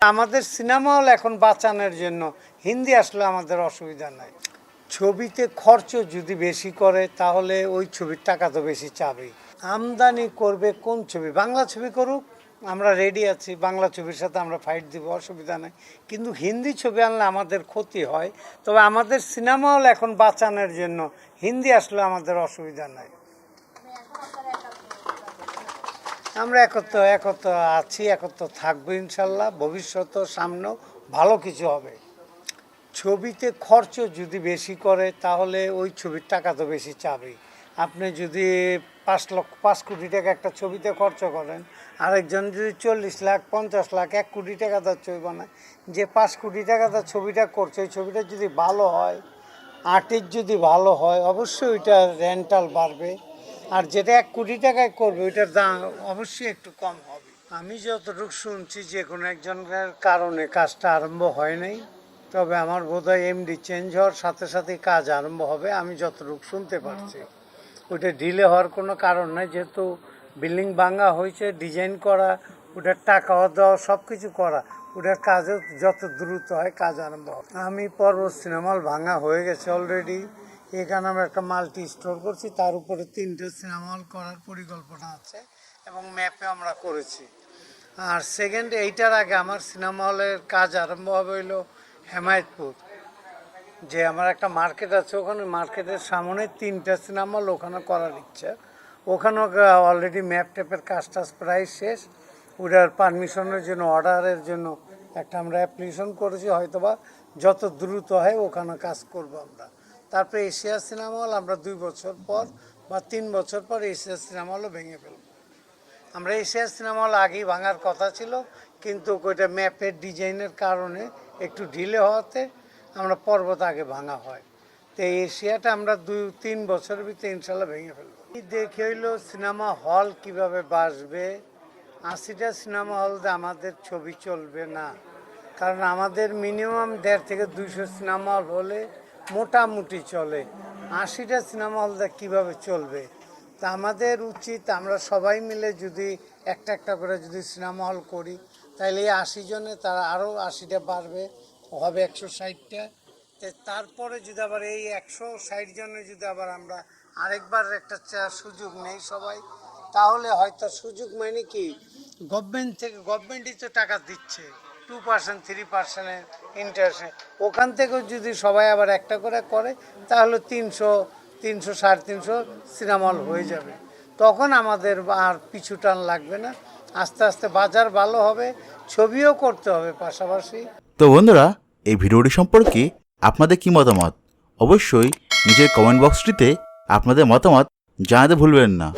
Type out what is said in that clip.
আমাদের cinema hall এখন বাঁচানোর জন্য। হিন্দি আসলে আমাদের অসুবিধা নাই। ছবিতে খরচ যদি বেশি করে, তাহলে ওই ছবির টাকা তো বেশি চাবেই। আমদানি করবে কোন ছবি? বাংলা ছবি করুক, আমরা রেডি আছি। বাংলা ছবির সাথে আমরা ফাইট দিব, অসুবিধা নাই। কিন্তু হিন্দি ছবি আনলে আমাদের ক্ষতি হয়। তবে আমাদের সিনেমা হল এখন বাঁচানোর জন্য। হিন্দি আসলে আমাদের অসুবিধা নাই। আমরা একত্র একত্র আছি, একত্র থাকব ইনশাল্লাহ। ভবিষ্যৎ সামনেও ভালো কিছু হবে। ছবিতে খরচ যদি বেশি করে, তাহলে ওই ছবির টাকা তো বেশি চাবেই। আপনি যদি পাঁচ লক্ষ, পাঁচ কোটি টাকা একটা ছবিতে খরচ করেন, আরেকজন যদি চল্লিশ লাখ, পঞ্চাশ লাখ, এক কোটি টাকা তার ছবি বানায়, যে পাঁচ কোটি টাকা তার ছবিটা করছে, ওই ছবিটা যদি ভালো হয় আর্টের যদি ভালো হয়, অবশ্যই ওইটা রেন্টাল বাড়বে। আর যেটা এক কোটি টাকায় করবে, ওইটার দাম অবশ্যই একটু কম হবে। আমি যতটুকু শুনছি, যে কোনো একজনের কারণে কাজটা আরম্ভ হয় নাই, তবে আমার বোধ হয় এমডি চেঞ্জ হওয়ার সাথে সাথে কাজ আরম্ভ হবে, আমি যতটুকু শুনতে পারছি। ওটা ডিলে হওয়ার কোনো কারণ নাই, যেহেতু বিল্ডিং ভাঙা হয়েছে ডিজাইন করা, ওটার টাকা দেওয়া সব কিছু করা, ওটার কাজও যত দ্রুত হয়, কাজ আরম্ভ হবে। আমি পর্বত সিনেমা হল ভাঙা হয়ে গেছে অলরেডি এখানে আমরা একটা মাল্টি স্টোর করছি, তার উপরে তিনটে সিনেমা হল করার পরিকল্পনা আছে এবং ম্যাপে আমরা করেছি। আর সেকেন্ড এইটার আগে আমার সিনেমা হলের কাজ আরম্ভ হবে হইল হেমায়তপুর, যে আমার একটা মার্কেট আছে ওখানে। মার্কেটের সামনে তিনটা সিনেমা হল ওখানে করার ইচ্ছা। ওখানেও অলরেডি ম্যাপ ট্যাপের কাজ টাজ প্রায় শেষ। ওটার পারমিশনের জন্য অর্ডারের জন্য একটা আমরা অ্যাপ্লিকেশন করেছি, হয়তোবা যত দ্রুত হয় ওখানে কাজ করব আমরা। তারপরে এশিয়া সিনেমা হল, আমরা দুই বছর পর বা তিন বছর পর এশিয়া সিনেমা হলও ভেঙে ফেলব আমরা এশিয়া সিনেমা হল আগেই ভাঙার কথা ছিল, কিন্তু ওইটা ম্যাপের ডিজাইনের কারণে একটু ঢিলে হওয়াতে আমরা পর্বত আগে ভাঙা হয়। তো এশিয়াটা আমরা দুই, তিন বছরের ভিতরে ইনশাল্লাহ ভেঙে ফেলব। দেখে হইল সিনেমা হল কীভাবে বাসবে? আশিটা সিনেমা হলতে আমাদের ছবি চলবে না। কারণ আমাদের মিনিমাম দেড় থেকে দুইশো সিনেমা হল হলে মোটামুটি চলে। আশিটা সিনেমা হলটা কীভাবে চলবে। তা আমাদের উচিত আমরা সবাই মিলে যদি একটা একটা করে যদি সিনেমা হল করি তাহলে এই আশি জনে তারা আরও আশিটা বাড়বে, হবে একশো ষাটটা। তারপরে যদি আবার এই একশো ষাট জনে যদি আবার আমরা আরেকবার একটা সুযোগ নেই সবাই, তাহলে হয়তো সুযোগ মানে কি? গভর্নমেন্ট থেকে গভর্নমেন্টই তো টাকা দিচ্ছে। টু পার্সেন্ট থ্রি পার্সেন্টের ইন্টারেস্টে ওখান থেকেও যদি সবাই আবার একটা করে করে, তাহলে তিনশো তিনশো, সাড়ে তিনশো সিনেমা হল হয়ে যাবে। তখন আমাদের আর পিছু টান লাগবে না। আস্তে আস্তে বাজার ভালো হবে, ছবিও করতে হবে পাশাপাশি। তো বন্ধুরা, এই ভিডিওটি সম্পর্কে আপনাদের কি মতামত? অবশ্যই নিজের কমেন্ট বক্সটিতে আপনাদের মতামত জানাতে ভুলবেন না।